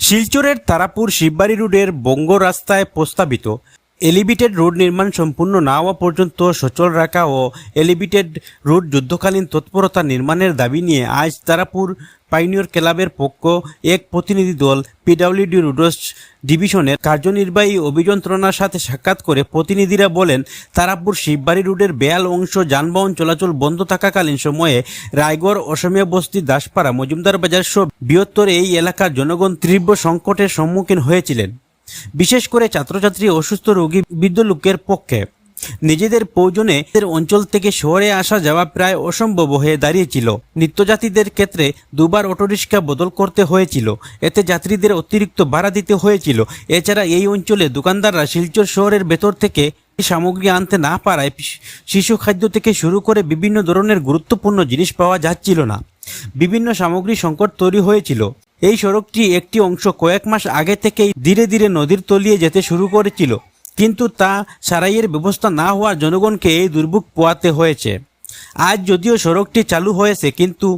শিলচরের তারাপুর শিববাড়ি রোডের বঙ্গ রাস্তায় প্রস্তাবিত এলিভেটেড রোড নির্মাণ সম্পূর্ণ না হওয়া পর্যন্ত সচল রাখা ও এলিভেটেড রোড যুদ্ধকালীন তৎপরতা নির্মাণের দাবি নিয়ে আজ তারাপুর পাইনিয়র ক্লাবের পক্ষ এক প্রতিনিধি দল পিডাব্লিউডি রোডস ডিভিশনের কার্যনির্বাহী অভিযন্ত্রণার সাথে সাক্ষাৎ করে প্রতিনিধিরা বলেন, তারাপুর শিববাড়ি রোডের বেয়াল অংশ যানবাহন চলাচল বন্ধ থাকাকালীন সময়ে রায়গড়, অসমীয়া বস্তি, দাসপাড়া, মজুমদার বাজার সহ বৃহত্তর এই এলাকার জনগণ তীব্র সংকটের সম্মুখীন হয়েছিলেন। বিশেষ করে ছাত্রছাত্রী অসুস্থ রোগী বৃদ্ধ লোকের পক্ষে। নিজেদের প্রয়োজনে অঞ্চল থেকে শহরে আসা যাওয়া প্রায় অসম্ভব হয়ে দাঁড়িয়েছিল। নিত্যযাত্রীদের ক্ষেত্রে দুবার অটোরিক্সা বদল করতে হয়েছিল। এতে যাত্রীদের অতিরিক্ত ভাড়া দিতে হয়েছিল। এছাড়া এই অঞ্চলে দোকানদাররা শিলচর শহরের ভেতর থেকে সামগ্রী আনতে না পারায় শিশু খাদ্য থেকে শুরু করে বিভিন্ন ধরনের গুরুত্বপূর্ণ জিনিস পাওয়া যাচ্ছিল না। বিভিন্ন সামগ্রী সংকট তৈরি হয়েছিল। এই সড়কটি একটি অংশ কয়েক মাস আগে থেকেই ধীরে ধীরে নদীর তলিয়ে যেতে শুরু করেছিল, কিন্তু তা সারাইয়ের ব্যবস্থা না হওয়ার জনগণকে এই দুর্ভোগ পোয়াতে হয়েছে। আজ যদিও সড়কটি চালু হয়েছে, কিন্তু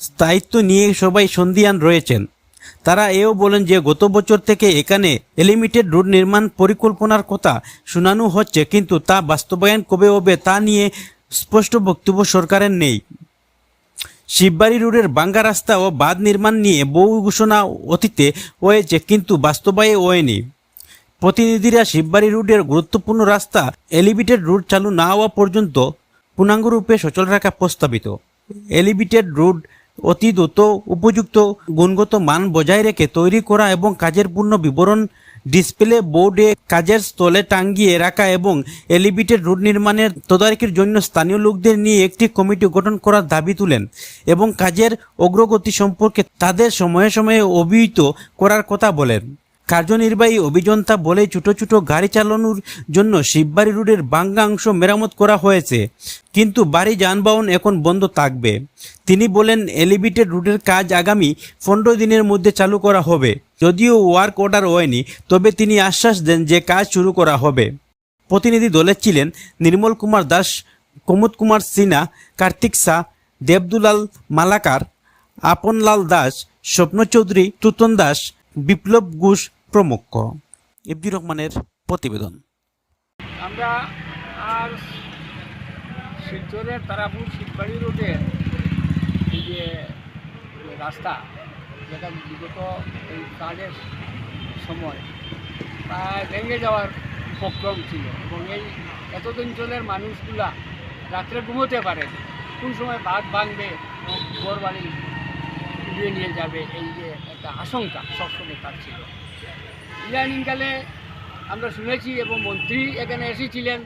স্থায়িত্ব নিয়ে সবাই সন্দিয়ান রয়েছেন। তারা এও বলেন যে, গত বছর থেকে এখানে এলিমিটেড রোড নির্মাণ পরিকল্পনার কথা শোনানো হচ্ছে, কিন্তু তা বাস্তবায়ন কবে হবে তা নিয়ে স্পষ্ট বক্তব্য সরকারের নেই। শিববাড়ি রোডের বাঙ্গা রাস্তা ও বাঁধ নির্মাণ নিয়ে বহু ঘোষণা অতীতে হয়েছে, কিন্তু বাস্তবায়ে হয়নি। প্রতিনিধিরা শিববাড়ি রোডের গুরুত্বপূর্ণ রাস্তা, এলিভেটেড রোড চালু না হওয়া পর্যন্ত পূর্ণাঙ্গরূপে সচল রাখা প্রস্তাবিত। এলিভেটেড রোড অতি দ্রুত উপযুক্ত, গুণগত মান বজায় রেখে তৈরি করা এবং কাজের পূর্ণ বিবরণ ডিসপ্লে বোর্ডে কাজের স্থলে টাঙ্গিয়ে রাখা এবং এলিভেটেড রোড নির্মাণের তদারকির জন্য স্থানীয় লোকদের নিয়ে একটি কমিটি গঠন করার দাবি তুলেন এবং কাজের অগ্রগতি সম্পর্কে তাদের সময়ে সময়ে অভিহিত করার কথা বলেন। কার্যনির্বাহী অভিযন্তা বলে ছোট ছোট গাড়ি চালানোর জন্য শিববাড়ি রোডের বাঙ্গা অংশ মেরামত করা হয়েছে। কিন্তু বাড়ি যানবাহন এখন বন্ধ থাকবে। তিনি বলেন, এলিভেটেড রুটের কাজ আগামী পনেরো দিনের মধ্যে চালু করা হবে। যদিও ওয়ার্ক অর্ডার হয়নি, তবে তিনি আশ্বাস দেন যে কাজ শুরু করা হবে। প্রতিনিধি দলে ছিলেন নির্মল কুমার দাস, কুমুদ কুমার সিনহা, কার্তিক শাহ, দেবদুলাল মালাকার, আপনলাল দাস, স্বপ্ন চৌধুরী, তুতন দাস বিপ্লব ঘোষ প্রমুখ ইবদুর রহমানের প্রতিবেদন। আমরা আর শিলচরের তারাপুর শিববাড়ি রোডে এই যে রাস্তা যেটা বিগত এই কাজের সময় প্রায় ভেঙে যাওয়ার উপক্রম ছিল এবং এই এত অঞ্চলের মানুষগুলা রাত্রে ঘুমোতে পারে কোন সময় বাদ ভাঙবে ঘর বাড়ি উড়িয়ে নিয়ে যাবে এই যে একটা আশঙ্কা সবসময় তার ছিল। ইদানিংকালে আমরা শুনেছি এবং মন্ত্রী এখানে এসেছিলেন,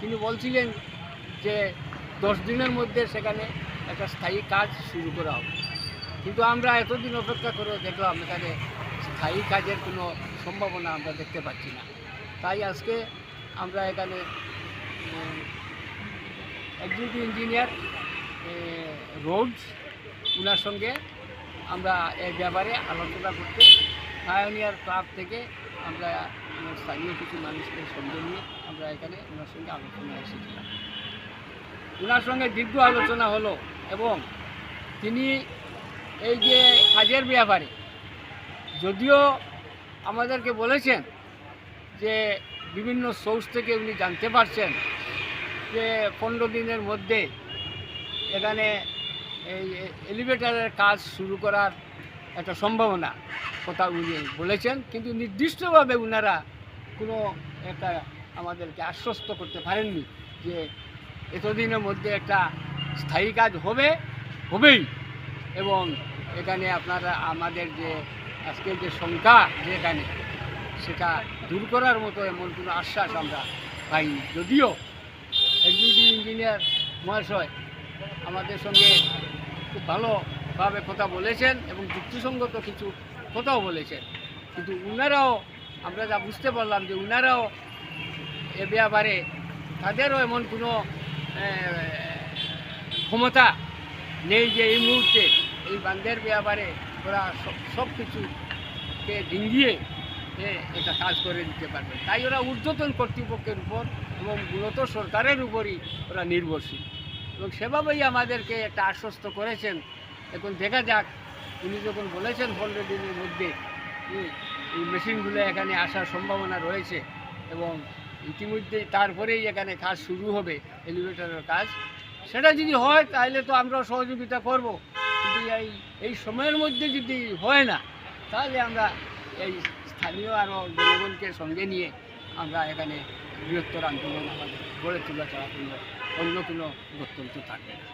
তিনি বলছিলেন যে দশ দিনের মধ্যে সেখানে একটা স্থায়ী কাজ শুরু করা হবে। কিন্তু আমরা এতদিন অপেক্ষা করে দেখলাম এখানে স্থায়ী কাজের কোনো সম্ভাবনা আমরা দেখতে পাচ্ছি না। তাই আজকে আমরা এখানে এক্সিকিউটিভ ইঞ্জিনিয়ার রোডস ওনার সঙ্গে আমরা এই ব্যাপারে আলোচনা করতে পায়োনিয়ার ক্লাব থেকে আমরা স্থানীয় কিছু মানুষদের সঙ্গে নিয়ে আমরা এখানে ওনার সঙ্গে আলোচনা এসেছিলাম। ওনার সঙ্গে দীর্ঘ আলোচনা হলো এবং তিনি এই যে কাজের ব্যাপারে যদিও আমাদেরকে বলেছেন যে বিভিন্ন সোর্স থেকে উনি জানতে পারছেন যে পনেরো দিনের মধ্যে এখানে এই এলিভেটারের কাজ শুরু করার একটা সম্ভাবনা কথা উনি বলেছেন। কিন্তু নির্দিষ্টভাবে উনারা কোনো একটা আমাদেরকে আশ্বস্ত করতে পারেননি যে এতদিনের মধ্যে একটা স্থায়ী কাজ হবে, হবেই। এবং এখানে আপনারা আমাদের যে আজকের যে সংখ্যা যেখানে, সেটা দূর করার মতো এমন কোনো আশ্বাস আমরা পাইনি। যদিও এক্সিকিউটিভ ইঞ্জিনিয়ার মহাশয় আমাদের সঙ্গে খুব ভালোভাবে কথা বলেছেন এবং যুক্তিসঙ্গত কিছু কথাও বলেছেন। কিন্তু উনারাও, আমরা যা বুঝতে পারলাম যে উনারাও এ ব্যাপারে তাদেরও এমন কোনো ক্ষমতা নেই যে এই মুহূর্তে এই বান্ধের ব্যাপারে ওরা সব কিছুকে ডিঙ্গিয়ে এটা কাজ করে দিতে পারবে। তাই ওরা ঊর্ধ্বতন কর্তৃপক্ষের উপর এবং মূলত সরকারের উপরই ওরা নির্ভরশীল। এবং সেভাবেই আমাদেরকে একটা আশ্বস্ত করেছেন। এখন দেখা যাক, উনি যখন বলেছেন পনেরো দিনের মধ্যে এই মেশিনগুলো এখানে আসার সম্ভাবনা রয়েছে এবং ইতিমধ্যে তারপরেই এখানে কাজ শুরু হবে এলিভেটরের কাজ। সেটা যদি হয়, তাহলে তো আমরা সহযোগিতা করব। কিন্তু এই এই সময়ের মধ্যে যদি হয় না, তাহলে আমরা এই স্থানীয় আরও জনগণকে সঙ্গে নিয়ে আমরা এখানে বৃহত্তর আন্দোলন আমাদের গড়ে তোলা কোনো অন্য কোনো গত্যন্ত থাকবে না।